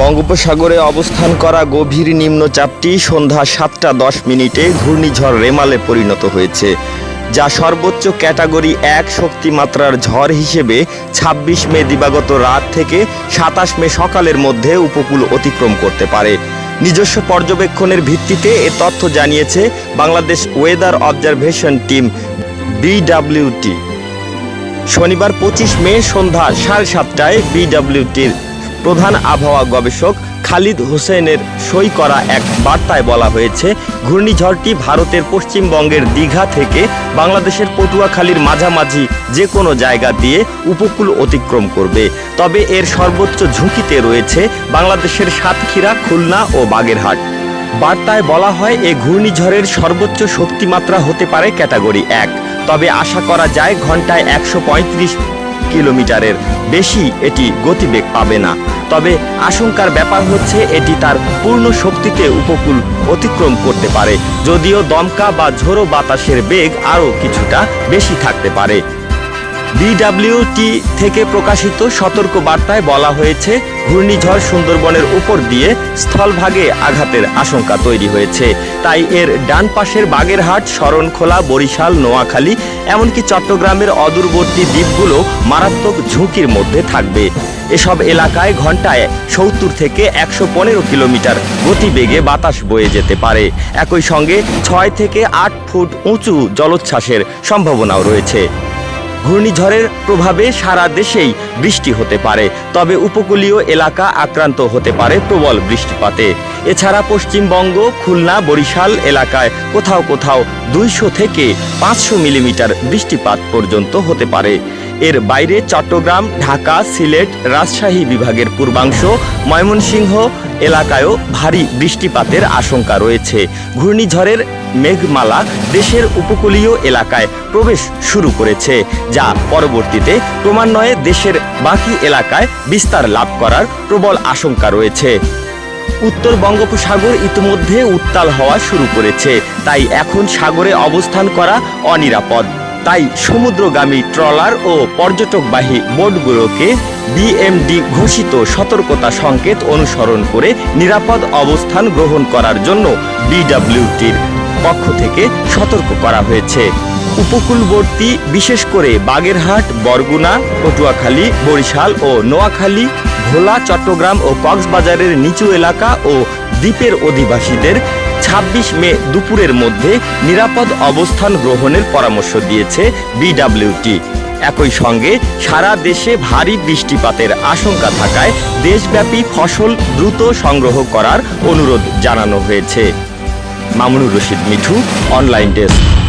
বঙ্গোপসাগরে অবস্থান করা গভীর নিম্নচাপটি সন্ধ্যা সাতটা দশ মিনিটে ঘূর্ণিঝড় রেমালে পরিণত হয়েছে, যা সর্বোচ্চ ক্যাটাগরি এক শক্তিমাত্রার ঝড় হিসেবে ২৬ মে দিবাগত রাত থেকে সাতাশ মে সকালের মধ্যে উপকূল অতিক্রম করতে পারে। নিজস্ব পর্যবেক্ষণের ভিত্তিতে এ তথ্য জানিয়েছে Bangladesh weather observation team B W T. শনিবার পঁচিশ মে সন্ধ্যা সাড়ে সাতটায় বিডব্লিউটির প্রধান আবহাওয়া গবেষক খালিদ হোসেনের সই করা এক বার্তায় বলা হয়েছে, ঘূর্ণিঝড়টি ভারতের পশ্চিমবঙ্গের দীঘা থেকে বাংলাদেশের পটুয়াখালীর মাঝামাঝি যে কোনো জায়গা দিয়ে উপকূল অতিক্রম করবে। তবে এর সর্বোচ্চ ঝুঁকিতে রয়েছে বাংলাদেশের সাতক্ষীরা, খুলনা ও বাগেরহাট। বার্তায় বলা হয়, এ ঘূর্ণিঝড়ের সর্বোচ্চ শক্তিমাত্রা হতে পারে ক্যাটাগরি এক। তবে আশা করা যায়, ঘন্টায় একশো পঁয়ত্রিশ কিলোমিটারের বেশি এটি গতিবেগ পাবে না। তবে আশঙ্কার ব্যাপার হচ্ছে এটি তার পূর্ণ শক্তিতে উপকূল অতিক্রম করতে পারে, যদিও দমকা বা ঝোড়ো বাতাসের বেগ আরও কিছুটা বেশি থাকতে পারে। বিডাব্লিউটি থেকে প্রকাশিত সতর্ক বার্তায় বলা হয়েছে, ঘূর্ণিঝড় সুন্দরবনের উপর দিয়ে স্থলভাগে আঘাতের আশঙ্কা তৈরি হয়েছে। তাই এর ডান পাশের বাগেরহাট, শরণখোলা, বরিশাল, নোয়াখালী, এমনকি চট্টগ্রামের অদূরবর্তী দ্বীপগুলো মারাত্মক ঝুঁকির মধ্যে থাকবে। এসব এলাকায় ঘন্টায় সত্তর থেকে একশো পনেরো কিলোমিটার গতিবেগে বাতাস বয়ে যেতে পারে। একই সঙ্গে ছয় থেকে আট ফুট উঁচু জলোচ্ছ্বাসের সম্ভাবনাও রয়েছে। ঘূর্ণিঝড়ের প্রভাবে সারা দেশেই বৃষ্টি হতে পারে, তবে উপকূলীয় এলাকা আক্রান্ত হতে পারে প্রবল বৃষ্টিপাতে। এছাড়া পশ্চিমবঙ্গ, খুলনা, বরিশাল এলাকায় কোথাও কোথাও দুইশো থেকে পাঁচশো মিলিমিটার বৃষ্টিপাত পর্যন্ত হতে পারে। এর বাইরে চট্টগ্রাম, ঢাকা, সিলেট, রাজশাহী বিভাগের পূর্বাংশ, ময়মনসিংহ এলাকায়ও ভারী বৃষ্টিপাতের আশঙ্কা রয়েছে। ঘূর্ণিঝড়ের মেঘমালা দেশের উপকূলীয় এলাকায় প্রবেশ শুরু করেছে, যা পরবর্তীতে ক্রমান্বয়ে দেশের বাকি এলাকায় বিস্তার লাভ করার প্রবল আশঙ্কা রয়েছে। উত্তর বঙ্গোপসাগর ইতিমধ্যে উত্তাল হওয়া শুরু করেছে। তাই এখন সাগরে অবস্থান করা অনিরাপদ। তাই সমুদ্রগামী ট্রলার ও পর্যটকবাহী বোটগুলোকে বিএমডি ঘোষিত সতর্কতা সংকেত অনুসরণ করে নিরাপদ অবস্থান গ্রহণ করার জন্য বিডব্লিউটির পক্ষ থেকে সতর্ক করা হয়েছে। উপকূলবর্তী, বিশেষ করে বাগেরহাট, বরগুনা, পটুয়াখালী, বরিশাল ও নোয়াখালী, ভোলা, চট্টগ্রাম ও কক্সবাজারের নিচু এলাকা ও দ্বীপের অধিবাসীদের ছাব্বিশ মে দুপুরের মধ্যে নিরাপদ অবস্থান গ্রহণের পরামর্শ দিয়েছে বিডব্লিউটি। একই সঙ্গে সারা দেশে ভারী বৃষ্টিপাতের আশঙ্কা থাকায় দেশব্যাপী ফসল দ্রুত সংগ্রহ করার অনুরোধ জানানো হয়েছে। Mamunur Rashid Mithu, online desk.